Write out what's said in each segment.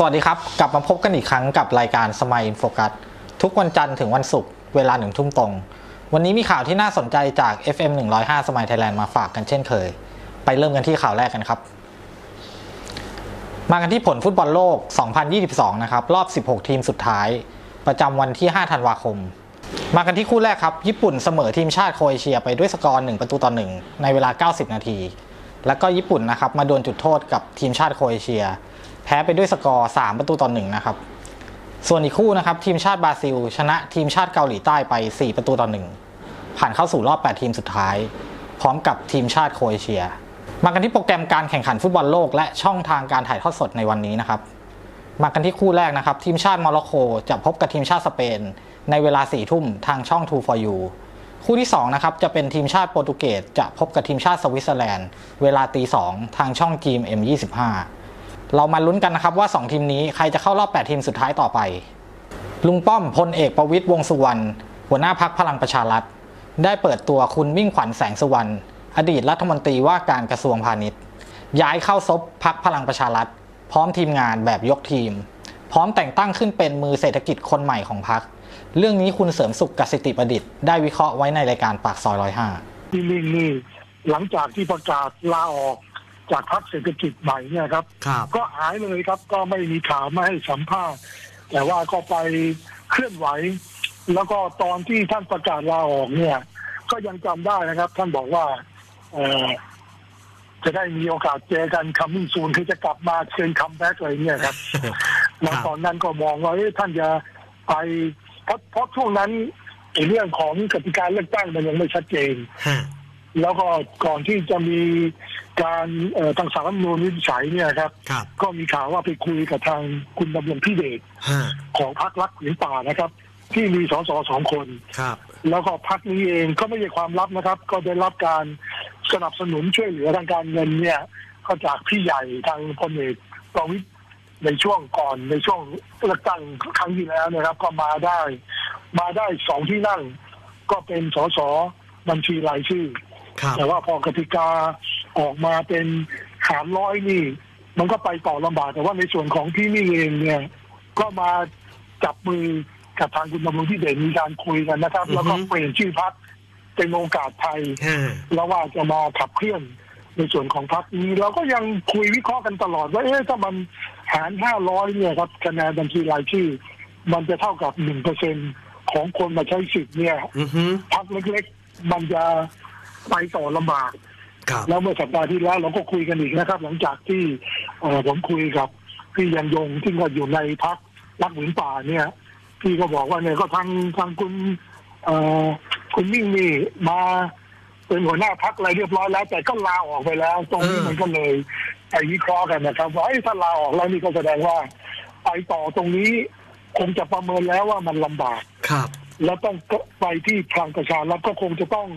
สวัสดีครับ กลับมาพบกันอีกครั้งกับรายการสมัยอินโฟกัสทุกวันจันทร์ถึงวันศุกร์เวลาหนึ่งทุ่มตรง วันนี้มีข่าวที่น่าสนใจจาก FM 105สมัยไทยแลนด์มาฝากกันเช่นเคย ไปเริ่มกันที่ข่าวแรกกันครับ มากันที่ผลฟุตบอลโลก 2022 นะครับ รอบ 16 ทีมสุดท้าย ประจำวันที่ 5 ธันวาคม มากันที่คู่แรกครับ ญี่ปุ่นเสมอทีมชาติโครเอเชียไปด้วยสกอร์ 1 ประตูต่อ 1 ในเวลา 90 นาที แล้วก็ญี่ปุ่นนะครับมาดวลจุดโทษกับทีมชาติโครเอเชีย แพ้ไปด้วยสกอร์ 3 ประตูต่อ1นะครับ ส่วนอีกคู่นะครับ ทีมชาติบราซิล ชนะทีมชาติเกาหลีใต้ไป 4 ประตูต่อ1ผ่านเข้าสู่รอบ 8 ทีมสุดท้าย พร้อมกับทีมชาติโครเอเชีย มากันที่โปรแกรมการแข่งขันฟุตบอลโลก และช่องทางการถ่ายทอดสดในวันนี้นะครับมากันที่คู่แรกนะครับ ทีมชาติโมร็อกโกจะพบกับทีมชาติสเปน ในเวลา4ทุ่มทางช่อง2 for you คู่ที่2นะครับจะเป็นทีมชาติโปรตุเกสจะพบกับทีมชาติสวิตเซอร์แลนด์ เวลาตีสองทางช่อง GMM 25 เรามาลุ้นกันนะครับว่า 2 ทีมนี้ใครจะเข้ารอบ 8 ทีมสุดท้ายต่อไป ลุงป้อมพลเอกประวิตยวงสุวรรณหัวหน้าพักพลังประชารัฐ ได้เปิดตัวคุณมิ่งขวัญแสงสุวรรณอดีตรัฐมนตรีว่าการกระทรวงพาณิชย์ ย้ายเข้าซบพักพลังประชารัฐ พร้อมทีมงานแบบยกทีม พร้อมแต่งตั้งขึ้นเป็นมือเศรษฐกิจคนใหม่ของพักเรื่องนี้คุณเสริมสุขกสิติประดิษฐ์ได้วิเคราะห์ไว้ในรายการปากซอยร้อยห้าพี่ลิงนี่หลังจากที่ประกาศลาออก จากพรรคเศรษฐกิจใหม่เนี่ยครับ ครับ ก็หายเลยครับก็ไม่มีข่าวไม่ให้สัมภาษณ์แต่ว่าก็ไปเคลื่อนไหว แล้วก็ตอนที่ท่านประกาศลาออกเนี่ย ก็ยังจำได้นะครับ ท่านบอกว่า เออจะได้มีโอกาสเจอกันคัมมิ่งซูนคือจะกลับมาเชิญคัมแบ็กอะไรเนี่ยครับ แล้วตอนนั้นก็มองว่าเอ๊ะท่านจะไปเพราะเพราะช่วงนั้นไอ้เรื่องของกติกาเลือกตั้งมันยังไม่ชัดเจน ฮะ แล้วก็ก่อนที่จะมี การเอ่อทางสารรัฐธรรมนูญวินิจฉัยเนี่ยครับครับ ก็มีข่าวว่าไปคุยกับทางคุณดำรงพิเดชฮะของพรรครักผืนป่านะครับ ที่มีสสสองคนครับ แล้วก็พรรคนี้เองก็ไม่ใช่ความลับนะครับ ก็ได้รับการสนับสนุนช่วยเหลือทางการเงินเนี่ยก็จากพี่ใหญ่ทางพลเอกประวิตยในช่วงก่อนในช่วงเลือกตั้งครั้งที่แล้วนะครับ ก็มาได้ มาได้สองที่นั่ง ก็เป็นสสบัญชีรายชื่อครับแต่ว่าพอกติกา ออกมาเป็นหารร้อยนี่ มันก็ไปต่อลำบากแต่ว่าในส่วนของพี่นี่เองเนี่ย ก็มาจับมือกับทางคุณดำรงที่เด่นมีการคุยกันนะครับ แล้วก็เปลี่ยนชื่อพักเป็นโอกาสไทยฮะแล้วว่าจะมาขับเคลื่อนในส่วนของพรรคนี้เราก็ยังคุยวิเคราะห์กันตลอดว่าเอ๊ะถ้ามันหารห้าร้อยเนี่ยครับคะแนนบัญชีรายชื่อ มันจะเท่ากับหนึ่งเปอร์เซ็นของคนมาใช้สิทธิ์เนี่ยอือฮึพรรคเล็กๆ มันจะไปต่อลำบากครับ แล้วเมื่อสัปดาห์ที่แล้วเราก็คุยกันอีกนะครับ หลังจากที่เอ่อผมคุยกับพี่ยันยงที่ก็อยู่ในพักรักหมืนป่าเนี่ยพี่ก็บอกว่าเนี่ยก็ทางทางคุณเอ่อคุณมิ่งนี่มาเป็นหัวหน้าพักอะไรเรียบร้อยแล้ว แต่ก็ลาออกไปแล้ว ตรงนี้มันก็เลยไปวิเคราะห์กันนะครับว่าเอ้ยถ้าลาออกแล้วนี่ก็แสดงว่าไปต่อตรงนี้คงจะประเมินแล้วว่ามันลำบากครับ แล้วต้องไปที่พลังประชารัฐก็คงจะต้อง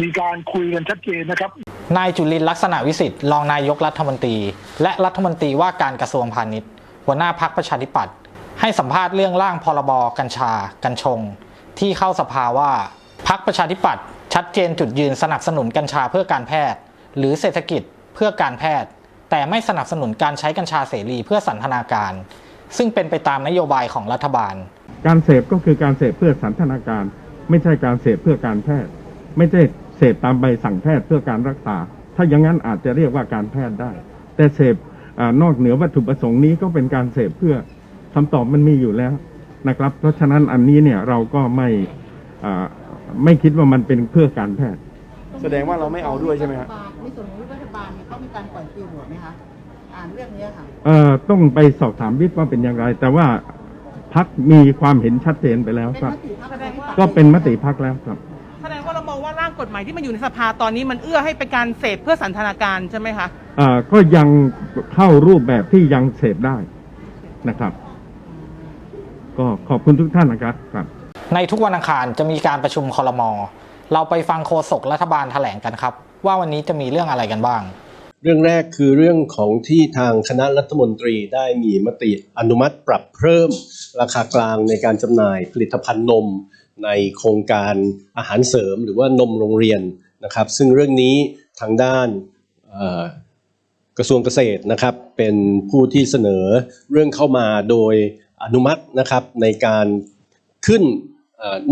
มีการคุยกันชัดเจนนะครับ นายจุลินลักษณะวิสิทธิ์รองนายกรัฐมนตรี และรัฐมนตรีว่าการกระทรวงพาณิชย์ หัวหน้าพักประชาธิปัตย์ให้สัมภาษณ์เรื่องร่างพรบกัญชา กัญชง ที่เข้าสภาว่าพักประชาธิปัตย์ชัดเจนจุดยืนสนับสนุนกัญชาเพื่อการแพทย์ หรือเศรษฐกิจเพื่อการแพทย์ แต่ไม่สนับสนุนการใช้กัญชาเสรีเพื่อสันทนาการ ซึ่งเป็นไปตามนโยบายของรัฐบาล การเสพก็คือการเสพเพื่อสันทนาการ ไม่ใช่การเสพเพื่อการแพทย์ ไม่ใช่ สพตามใบสั่งแพทย์เพื่อการรักษา ถ้าอย่างนั้นอาจจะเรียกว่าการแพทย์ได้ แต่เสพอานอกเหนือวัตถุประสงค์นี้ก็เป็นการเสพเพื่อคำตอบมันมีอยู่แล้วนะครับ เพราะฉะนั้นอันนี้เนี่ยเราก็ไม่อ่าไม่คิดว่ามันเป็นเพื่อการแพทย์ แสดงว่าเราไม่เอาด้วยใช่ไหมฮะในส่วนของรัฐบาลเนี่ยเขามีการปล่อยฟิลโหวตไหมคะอ่านเรื่องเนี้ยค่ะเอ่อต้องไปสอบถามวิทย์ว่าเป็นอย่างไร แต่ว่าพักมีความเห็นชัดเจนไปแล้วเป็นครับมติพรรคประชาธิปัตย์ก็เป็นมติพักแล้วครับแสด งว่าเรามองว่าร่างกฎหมายที่มันอยู่ในสภาตอนนี้มันเอื้อให้เป็นการเสพเพื่อสันทนาการใช่ไหมคะเอ่อก็ยังเข้ารูปแบบที่ยังเสพได้นะครับ ก็ขอบคุณทุกท่านนะครับครับ ในทุกวันอังคารจะมีการประชุมคอรมอเราไปฟังโฆษกรัฐบาลแถลงกันครับ ว่าวันนี้จะมีเรื่องอะไรกันบ้าง เรื่องแรกคือเรื่องของที่ทางคณะรัฐมนตรีได้มีมติอนุมัติปรับเพิ่ม ราคากลางในการจำหน่ายผลิตภัณฑ์นม ในโครงการอาหารเสริมหรือว่านมโรงเรียนนะครับ ซึ่งเรื่องนี้ทางด้านกระทรวงเกษตรนะครับ เป็นผู้ที่เสนอเรื่องเข้ามาโดยอนุมัตินะครับในการขึ้น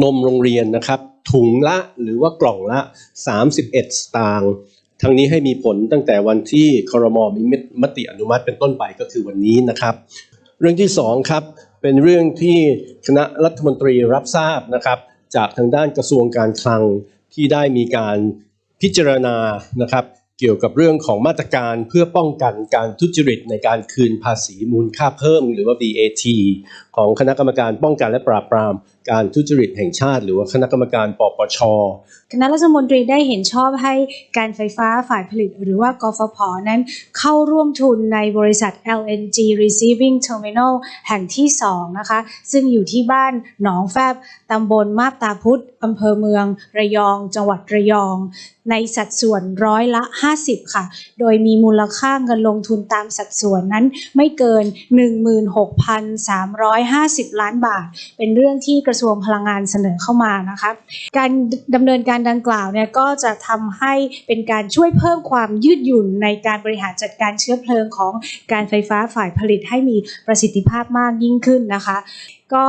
นมโรงเรียนนะครับถุงละหรือว่ากล่องละ 31 สตางค์ทั้งนี้ให้มีผลตั้งแต่วันที่ครมมีมติอนุมัติเป็นต้นไปก็คือวันนี้นะครับ เรื่องที่สองครับ เป็นเรื่องที่คณะรัฐมนตรีรับทราบนะครับ จากทางด้านกระทรวงการคลังที่ได้มีการพิจารณานะครับ เกี่ยวกับเรื่องของมาตรการเพื่อป้องกันการทุจริตในการคืนภาษีมูลค่าเพิ่ม หรือว่า VAT ของคณะกรรมการป้องกันและปราบปรามการทุจริตแห่งชาติ หรือว่าคณะกรรมการปปช คณะรัฐมนตรีได้เห็นชอบให้การไฟฟ้าฝ่ายผลิตหรือว่ากฟผ นั้นเข้าร่วมทุนในบริษัท LNG Receiving Terminal แห่งที่ 2 นะคะ ซึ่งอยู่ที่บ้านหนองแฟบตำบลมาบตาพุธอำเภอเมือง ระยอง จังหวัดระยอง ในสัดส่วนร้อยละ 50 ค่ะ โดยมีมูลค่าเงินลงทุนตามสัดส่วนนั้นไม่เกิน 16,350 ล้านบาท เป็นเรื่องที่กระทรวงพลังงานเสนอเข้ามานะคะ การดำเนินการดังกล่าวเนี่ยก็จะทำให้เป็นการช่วยเพิ่มความยืดหยุ่นในการบริหารจัดการเชื้อเพลิงของการไฟฟ้าฝ่ายผลิตให้มีประสิทธิภาพมากยิ่งขึ้นนะคะ ก็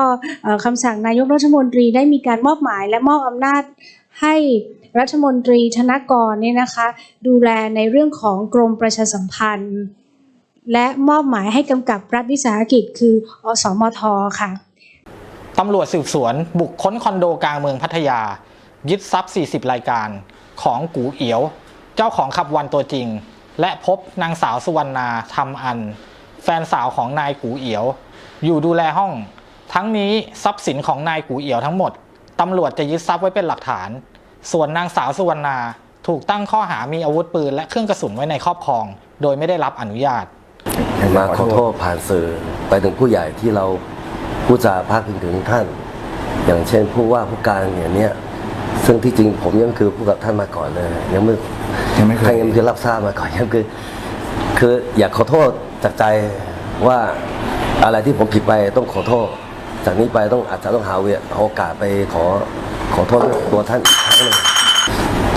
คำสั่งนายกรัฐมนตรีได้มีการมอบหมายและมอบอำนาจให้รัฐมนตรีธนกรเนี่ยนะคะ ดูแลในเรื่องของกรมประชาสัมพันธ์ และมอบหมายให้กำกับรัฐวิสาหกิจคืออสมทค่ะ ตำรวจสืบสวนบุกค้นคอนโดกลางเมืองพัทยา ยึดทรัพย์ 40 รายการของกูเอียว เจ้าของขับวันตัวจริง และพบนางสาวสุวรรณาทำอัน แฟนสาวของนายกูเอียว อยู่ดูแลห้อง ทั้งนี้ทรัพย์สินของนายกูเอียวทั้งหมดตำรวจจะยึดทรัพย์ไว้เป็นหลักฐาน ส่วนนางสาวสุวรรณาถูกตั้งข้อหามีอาวุธปืน และเครื่องกระสุนไว้ในครอบครอง โดยไม่ได้รับอนุญาต มาขอโทษผ่านสื่อไปถึงผู้ใหญ่ที่เรา พูดจาพาดพิงถึงท่าน อย่างเช่นผู้ว่าผู้การอย่างเนี้ยซึ่งที่จริงผมยังคือผู้กับท่านมาก่อนเลย ยังไม่ยังไม่เคยท่านยังไม่เคยรับทราบมาก่อนยังคือ คืออยากขอโทษจากใจว่าอะไรที่ผมผิดไปต้องขอโทษ จากนี้ไปต้องอาจจะต้องหาเวลาโอกาสไปขอขอโทษตัวท่านอีกครั้งหนึ่ง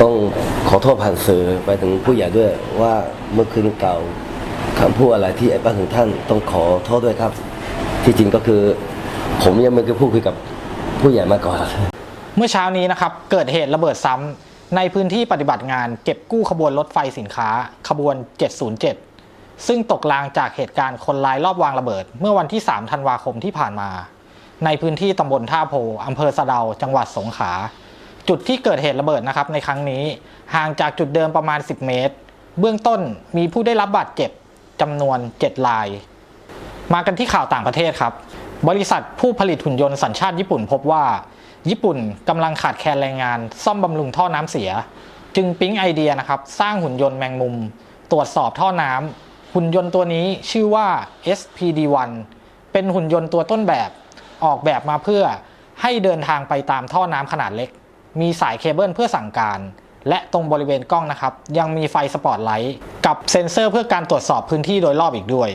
ต้องขอโทษผ่านสื่อไปถึงผู้ใหญ่ด้วยว่าเมื่อคืนเก่าคำพูดอะไรที่ไอ้บ้านถึงท่านต้องขอโทษด้วยครับ ที่จริงก็คือ ผมยังไม่เคยพูดคุยกับผู้ใหญ่มาก่อน เมื่อเช้านี้นะครับ เกิดเหตุระเบิดซ้ำในพื้นที่ปฏิบัติงานเก็บกู้ขบวนรถไฟสินค้า ขบวน 707 ซึ่งตกลางจากเหตุการณ์คนร้ายรอบวางระเบิด เมื่อวันที่ 3 ธันวาคมที่ผ่านมา ในพื้นที่ตำบลท่าโพอำเภอสะเดา จังหวัดสงขลาจุดที่เกิดเหตุระเบิดนะครับในครั้งนี้ ห่างจากจุดเดิมประมาณ 10 เมตร เบื้องต้นมีผู้ได้รับบาดเจ็บจำนวน 7 ราย มากันที่ข่าวต่างประเทศครับ บริษัทผู้ผลิตหุ่นยนต์สัญชาติญี่ปุ่นพบว่า ญี่ปุ่นกำลังขาดแคลนแรงงาน ซ่อมบำรุงท่อน้ำเสีย จึงปิ๊งไอเดียนะครับ สร้างหุ่นยนต์แมงมุม ตรวจสอบท่อน้ำหุ่นยนต์ตัวนี้ชื่อว่า SPD-1 เป็นหุ่นยนต์ตัวต้นแบบ ออกแบบมาเพื่อให้เดินทางไปตามท่อน้ำขนาดเล็ก มีสายเคเบิลเพื่อสั่งการ และตรงบริเวณกล้องนะครับ ยังมีไฟสปอตไลท์กับเซ็นเซอร์เพื่อการตรวจสอบพื้นที่โดยรอบอีกด้วย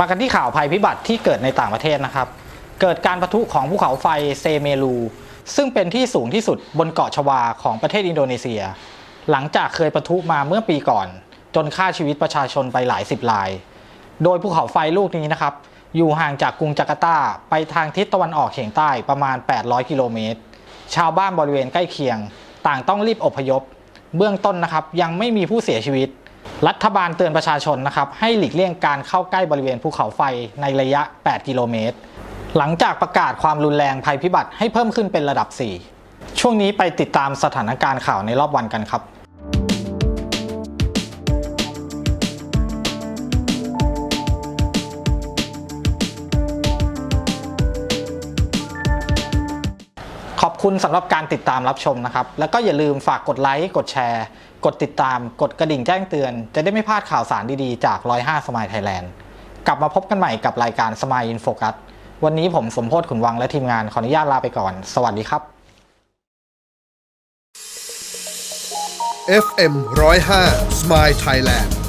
มากันที่ข่าวภัยพิบัติที่เกิดในต่างประเทศนะครับ เกิดการประทุของภูเขาไฟเซเมรูซึ่งเป็นที่สูงที่สุดบนเกาะชวาของประเทศอินโดนีเซีย หลังจากเคยประทุมาเมื่อปีก่อน จนฆ่าชีวิตประชาชนไปหลายสิบราย โดยภูเขาไฟลูกนี้นะครับ อยู่ห่างจากกรุงจาการ์ตาไปทางทิศตะวันออกเฉียงใต้ประมาณ 800 กิโลเมตร ชาวบ้านบริเวณใกล้เคียง ต่างต้องรีบอพยพ เบื้องต้นนะครับยังไม่มีผู้เสียชีวิต รัฐบาลเตือนประชาชนนะครับให้หลีกเลี่ยงการเข้าใกล้บริเวณภูเขาไฟในระยะ 8 กิโลเมตร หลังจากประกาศความรุนแรงภัยพิบัติให้เพิ่มขึ้นเป็นระดับ 4 ช่วงนี้ไปติดตามสถานการณ์ข่าวในรอบวันกันครับ คุณสำหรับการติดตามรับชมนะครับ แล้วก็อย่าลืมฝากกดไลค์ กดแชร์ กดติดตาม กดกระดิ่งแจ้งเตือน จะได้ไม่พลาดข่าวสารดีๆ จาก 105 สมายไทยแลนด์ กลับมาพบกันใหม่กับรายการสมายอินโฟกัส วันนี้ผมสมโพศขุนวังและทีมงานขออนุญาตลาไปก่อน สวัสดีครับ FM 105 Smile Thailand